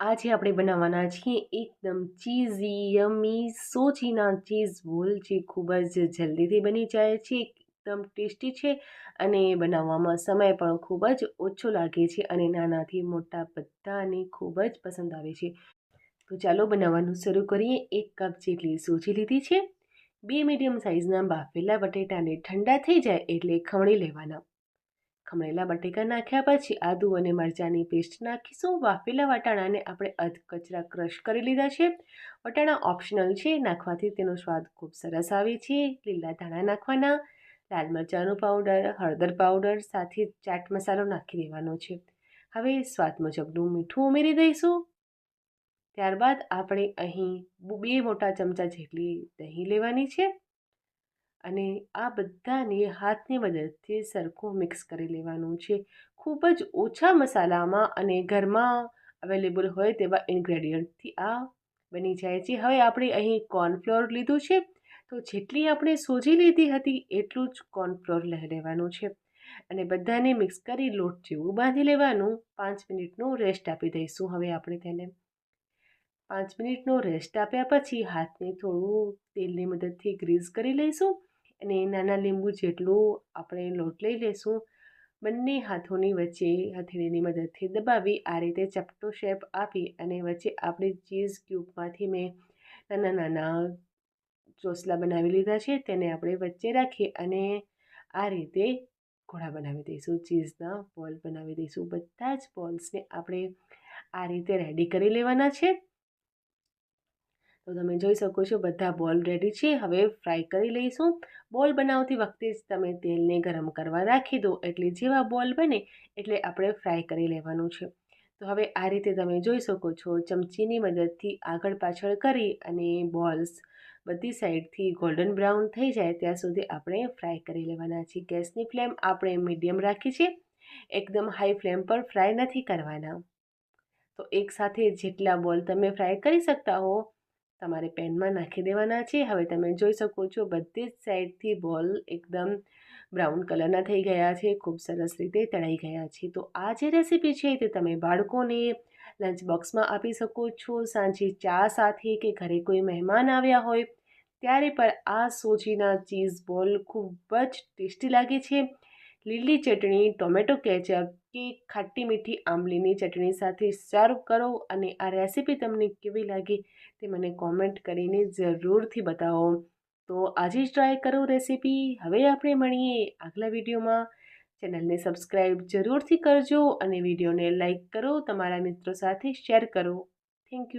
આજે આપણે બનાવવાના છીએ એકદમ ચીઝી યમી સોચીના ચીઝ બોલ જે ખૂબ જ જલ્દીથી બની જાય છે, એકદમ ટેસ્ટી છે અને બનાવવામાં સમય પણ ખૂબ જ ઓછો લાગે છે અને નાનાથી મોટા બધાને ખૂબ જ પસંદ આવે છે. તો ચાલો બનાવવાનું શરૂ કરીએ. એક કપ જેટલી સોજી લીધી છે. બે મીડિયમ સાઇઝના બાફેલા બટેટાને ઠંડા થઈ જાય એટલે ખમણી લેવાના. ખમણેલા બટેકા નાખ્યા પછી આદુ અને મરચાંની પેસ્ટ નાખીશું. વાફેલા વટાણાને આપણે અધ કચરા ક્રશ કરી લીધા છે. વટાણા ઓપ્શનલ છે. નાખવાથી તેનો સ્વાદ ખૂબ સરસ આવે છે. લીલા ધાણા નાખવાના, લાલ મરચાંનો પાવડર, હળદર પાવડર સાથે ચાટ મસાલો નાખી દેવાનો છે. હવે સ્વાદ મુજબનું મીઠું ઉમેરી દઈશું. ત્યારબાદ આપણે અહીં બે મોટા ચમચા જેટલી દહીં લેવાની છે. અને આ બધાને હાથની મદદથી સરખું મિક્સ કરી લેવાનું છે. ખૂબ જ ઓછા મસાલામાં અને ઘરમાં અવેલેબલ હોય તેવા ઇન્ગ્રેડિયન્ટથી આ બની જાય છે. હવે આપણે અહીં કોર્નફ્લોર લીધું છે. તો જેટલી આપણે સોજી લીધી હતી એટલું જ કોર્નફ્લોર લઈ લેવાનું છે. અને બધાને મિક્સ કરી લોટ જેવું બાંધી લેવાનું. પાંચ મિનિટનું રેસ્ટ આપી દઈશું હવે આપણે તેને. પાંચ મિનિટનો રેસ્ટ આપ્યા પછી હાથને થોડું તેલની મદદથી ગ્રીઝ કરી લઈશું. અને નાના લીંબુ જેટલું આપણે લોટ લઈ લઈશું બંને હાથોની વચ્ચે હથેળીની મદદથી દબાવી આ રીતે ચપટો શેપ આપી અને વચ્ચે આપણે ચીઝ ક્યુબમાંથી મેં નાના નાના ચોસલા બનાવી લીધા છે તેને આપણે વચ્ચે રાખી અને આ રીતે ઘોડા બનાવી દઈશું, ચીઝના બોલ બનાવી દઈશું. બધા જ બોલ્સને આપણે આ રીતે રેડી કરી લેવાના છે. તો તમે જોઈ શકો છો, બધા બોલ રેડી છે. હવે ફ્રાય કરી લઈશું. બોલ બનાવતી વખતે જ તમે તેલને ગરમ કરવા રાખી દો. એટલે જેવા બોલ બને એટલે આપણે ફ્રાય કરી લેવાનું છે. તો હવે આ રીતે તમે જોઈ શકો છો, ચમચીની મદદથી આગળ પાછળ કરી અને બોલ્સ બધી સાઈડથી ગોલ્ડન બ્રાઉન થઈ જાય ત્યાં સુધી આપણે ફ્રાય કરી લેવાના છે ગેસની ફ્લેમ આપણે મીડિયમ રાખી છે. એકદમ હાઈ ફ્લેમ પર ફ્રાય નથી કરવાના. તો એકસાથે જેટલા બોલ તમે ફ્રાય કરી શકતા હો તમારે પેનમાં નાખી દેવાના છે. હવે તમે જોઈ શકો છો બધી જ સાઈડથી બોલ એકદમ બ્રાઉન કલરના થઈ ગયા છે, ખૂબ સરસ રીતે તળાઈ ગયા છે. તો આ જે રેસીપી છે તે તમે બાળકોને લંચ બોક્સમાં આપી શકો છો. સાંજે ચા સાથે કે ઘરે કોઈ મહેમાન આવ્યા હોય, ત્યારે પણ આ સોજીના ચીઝ બોલ ખૂબ જ ટેસ્ટી લાગે છે. લીલી ચટણી, ટોમેટો કેચઅપ કે ખાટી મીઠી આંબલીની ચટણી સાથે સર્વ કરો અને આ રેસીપી તમને કેવી લાગી તે મને કોમેન્ટ કરીને જરૂરથી બતાવો. તો આજે જ ટ્રાય કરો રેસીપી. હવે આપણે મળીએ આગલા વિડીયોમાં. ચેનલને સબસ્ક્રાઈબ જરૂરથી કરજો અને વિડીયોને લાઇક કરો. તમારા મિત્રો સાથે શેર કરો. Thank you